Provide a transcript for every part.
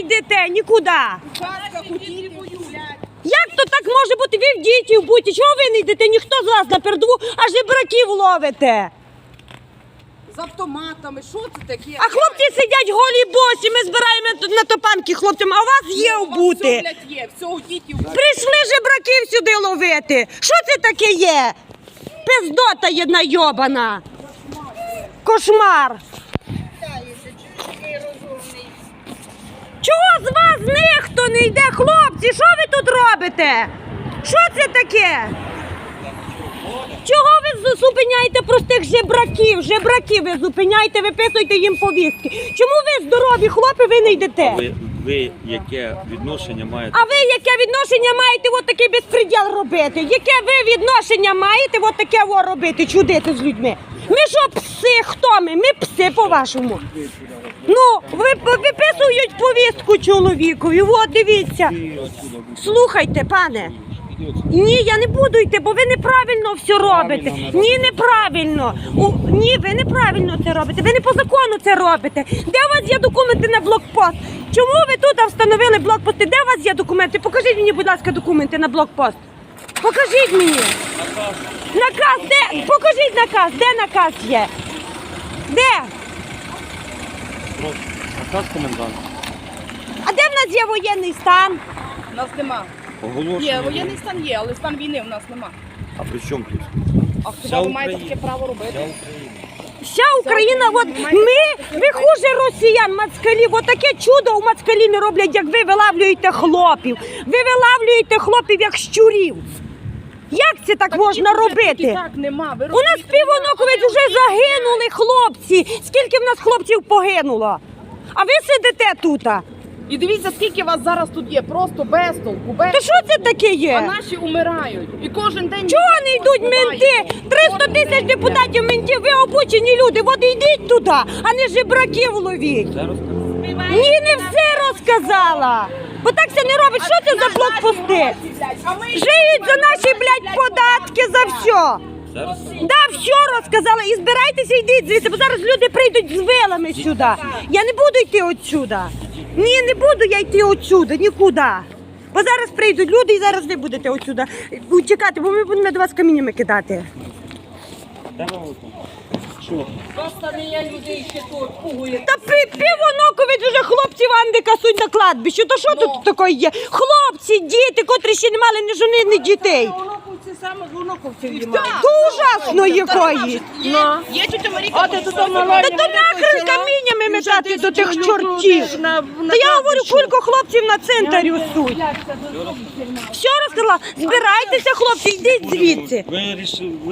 йдете нікуди. Як то так може бути? Ви в діті в буті. Чого ви не йдете? Ніхто з вас на передову, а жебраків ловите. З автоматами, що це таке? А хлопці сидять голі босі. Ми збираємо на топанки хлопцям, а у вас є У обути. Все, блядь, є, все, діти. Прийшли жебраків сюди ловити. Що це таке є? Пиздота єдна йобана. Кошмар. З них хто не йде, хлопці? Що ви тут робите? Що це таке? Чого ви зупиняєте простих жебраків? Жебраків ви зупиняєте, виписуєте їм повістки. Чому ви здорові хлопці, ви не йдете? Ви, яке відношення маєте? А ви яке відношення маєте от такий безпреділ робити? Яке ви відношення маєте от таке о робити, чудити з людьми? Ми що пси? Хто ми? Ми пси по-вашому. Ну, ви виписують повістку чоловікові. От дивіться. Слухайте, пане. Ні, я не буду йти, бо ви неправильно все робите. Ні, неправильно. У, ні, ви неправильно це робите. Ви не по закону це робите. Де у вас є документи на блокпост? Чому ви тут встановили блокпости? Де у вас є документи? Покажіть мені, будь ласка, документи на блокпост. Покажіть мені. Наказ, де? Покажіть наказ, де наказ є? Де? Наказ комендант. А де в нас є воєнний стан? У нас нема. Оголошення. Є, воєнний стан є, але стан війни в нас нема. А при чому тут? А хіба ви маєте таке право робити? Вся Україна. От ми, ви хуже росіян, мацкалів. От таке чудо у мацкалі не роблять, як ви вилавлюєте хлопів. Ви вилавлюєте хлопів як щурів. Як це так, можна робити? Так нема. Ви У нас півоноковець вже загинули хлопці. Скільки в нас хлопців погинуло? А ви сидите тут? І дивіться, скільки вас зараз тут є, просто без толку, без То що це таке є? А наші умирають. І кожен день Чого не йдуть менти? 300 тисяч депутатів ментів, ви обучені люди. От йдіть туди, а не жебраків ловіть. Ні, не все розказала. Бо так це не робить. Що це за блокпости? Жиють за наші, блядь, податки за все. Це? Да, все розказала. І збирайтеся, йдіть звідси, бо зараз люди прийдуть з вилами сюди. Я не буду йти отсюда. Ні, не буду я йти отсюди, нікуди. Бо зараз прийдуть люди і зараз ви будете отсюди утікати, бо ми будемо до вас каміннями кидати. Де ви от? Що? Та пі- півоноковець уже хлопців Анди касуть на кладбищі. То що тут таке є? Хлопці, діти, котрі ще не мали ні жони, ні дітей. То ужасно якої. Є тетя Маріка. Та то нахрен каміннями метати до тих чортів. Та я говорю, кілька хлопців на центрі суть. Все розказала. Збирайтеся, хлопці, йдіть звідси.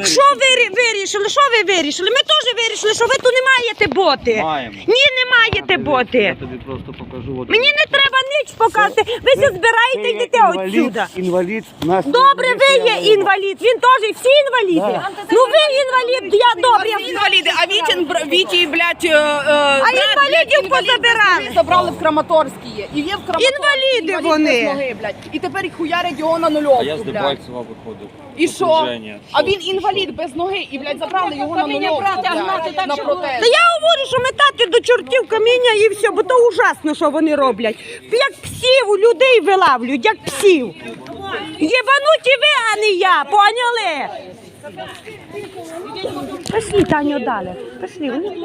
Що ви вирішили? Що ви вирішили? Ми теж вирішили, що ви тут не маєте боти. Маємо. Ні, не маєте Я боти. тобі просто покажу. Мені не треба ніч показати. Ви все збираєте, йдете отсюда. Інвалід. Нас Добре, ви є інвалід. Він теж всі інваліди. Ну ви інвалід, я добре. Інваліди, а Вітін, Віті, блядь, е, е, брат, інвалідів блядь, інвалід позабирали. ноги Забрали в Краматорській є. І є в Краматорській. Інваліди інвалід вони. без ноги, блядь. І тепер їх хуярять його на нульовку, А я з блядь. Дебальцева виходив. І що? Окруження. А він інвалід без ноги і, блядь, забрали його на нульовку, блядь, на протест. Та я говорю, що метати до чортів каміння і все, бо то ужасно, що вони роблять. Як псів у людей вилавлюють, як псів. Єбануті ви, а не я, поняли? Пішли, Таню, далі. Пішли, вони.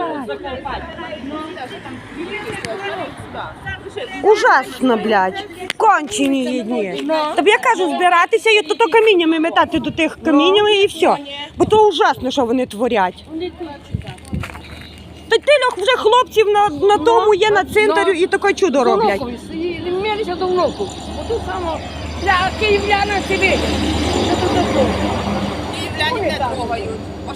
Ужасно, блядь. Кончені їдні. Тобі я кажу, збиратися і то, то каміннями метати до тих каміннями і все. Бо то ужасно, що вони творять. Та тильох вже хлопців на, на тому є на центрі і таке чудо роблять. Мелися до внуку. Бо тут само для київляна сидить. Це тут таке. І, блядь, не трогають.